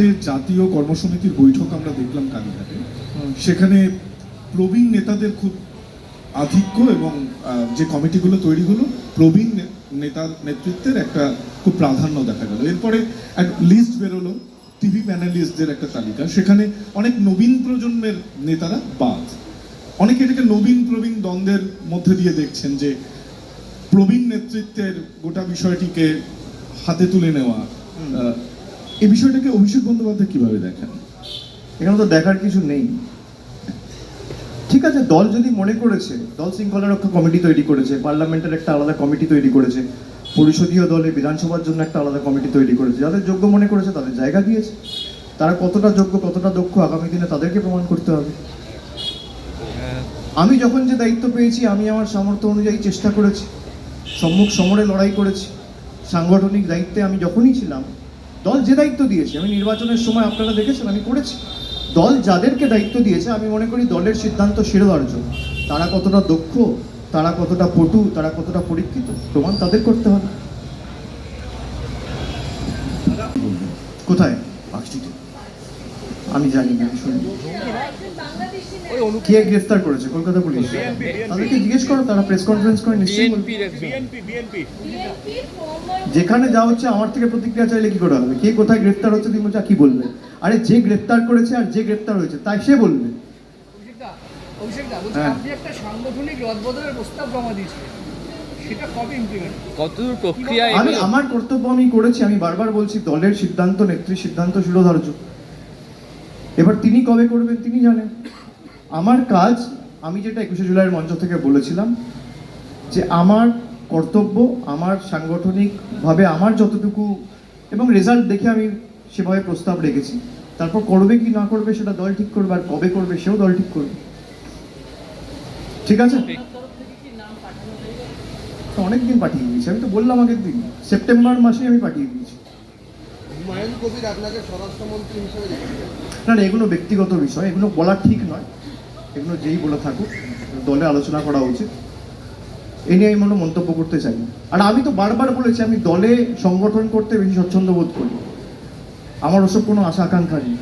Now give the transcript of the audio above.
জাতীয় কর্মসমিতির বৈঠক আমরা দেখলাম কালীঘাটে। সেখানে প্রবীণ নেতাদের খুব আধিক্য এবং যে কমিটিগুলো তৈরি হলো প্রবীণ নে- নেতার নেতৃত্বের একটা খুব প্রাধান্য দেখা গেল। এরপরে এক লিস্ট বেরোলো টিভি প্যানেলিস্টদের একটা তালিকা। সেখানে অনেক নবীন প্রজন্মের নেতারা বাদ। অনেকে এটাকে নবীন প্রবীণ দ্বন্দ্বের মধ্যে দিয়ে দেখছেন যে প্রবীণ নেতৃত্বের গোটা বিষয়টিকে হাতে তুলে নেওয়া এই বিষয়টাকে অভিষেক বন্দ্যোপাধ্যায় কীভাবে দেখেন? এখানে তো দেখার কিছু নেই। ঠিক আছে, দল যদি মনে করেছে, দল শৃঙ্খলা রক্ষা কমিটি তৈরি করেছে, পার্লামেন্টের একটা আলাদা কমিটি তৈরি করেছে, পরিষদীয় দলে বিধানসভার জন্য একটা আলাদা কমিটি তৈরি করেছে, যাদের যোগ্য মনে করেছে তাদের জায়গা দিয়েছে। তারা কতটা যোগ্য, কতটা দক্ষ আগামী দিনে তাদেরকে প্রমাণ করতে হবে। আমি যখন যে দায়িত্ব পেয়েছি, আমি আমার সামর্থ্য অনুযায়ী চেষ্টা করেছি, সম্মুখ সমরে লড়াই করেছি। সাংগঠনিক দায়িত্বে আমি যখনই ছিলাম দল যে দায়িত্ব দিয়েছে, আমি নির্বাচনের সময় আপনারা দেখেছেন, আমি করেছি। দল যাদেরকে দায়িত্ব দিয়েছে, আমি মনে করি দলের সিদ্ধান্ত শিরোধার্য তারা কতটা দক্ষ, তারা কতটা পটু, তারা কতটা পরীক্ষিত, প্রমাণ তাদের করতে হবে কোথায় পার্কস্ট্রিটে আমি জানি না শুনি। কে গ্রেফতার করেছে? কলকাতা পুলিশ। তাদেরকে জিজ্ঞেস করো তারা প্রেস কনফারেন্স করে নিশ্চয়ই যেখানে যা হচ্ছে আমার থেকে প্রতিক্রিয়া চাইলে কি করা হবে? কে কোথায় গ্রেফতার হচ্ছে তুমি বলছো কি বলবে? আরে যে গ্রেফতার করেছে আর যে গ্রেফতার হয়েছে তাই সে বলবে। হ্যাঁ। আপনি একটা সাংগঠনিক রদবদলের প্রস্তাব জমা দিয়েছিলেন। সেটা কবে ইমপ্লিমেন্ট কতদূর প্রক্রিয়া আমি আমার কর্তব্য আমি করেছি আমি বারবার বলছি দলের সিদ্ধান্ত নেত্রী সিদ্ধান্ত শিরোধার্য এবার তিনি কবে করবেন তিনি জানেন। আমার কাজ, আমি যেটা একুশে জুলাইয়ের মঞ্চ থেকে বলেছিলাম, যে আমার কর্তব্য, আমার সাংগঠনিকভাবে আমার যতটুকু এবং রেজাল্ট দেখে আমি সেভাবে প্রস্তাব রেখেছি। তারপর করবে কি না করবে সেটা দল ঠিক করবে আর কবে করবে সেও দল ঠিক করবে। ঠিক আছে? অনেক দিন পাঠিয়ে দিয়েছি। আমি তো বললাম আগের দিন, সেপ্টেম্বর মাসে আমি পাঠিয়ে দিয়েছি। কবির আপনাকে হিসেবে না না, এগুলো ব্যক্তিগত বিষয়, এগুলো বলা ঠিক নয়। এগুলো যেই বলে থাকুক, দলে আলোচনা করা উচিত। এ নিয়ে আমি মনে মন্তব্য করতে চাই আর আমি তো বারবার বলেছি, আমি দলে সংগঠন করতে বেশি স্বচ্ছন্দ বোধ করি। আমার ওসব কোনো আশা আকাঙ্ক্ষা নেই।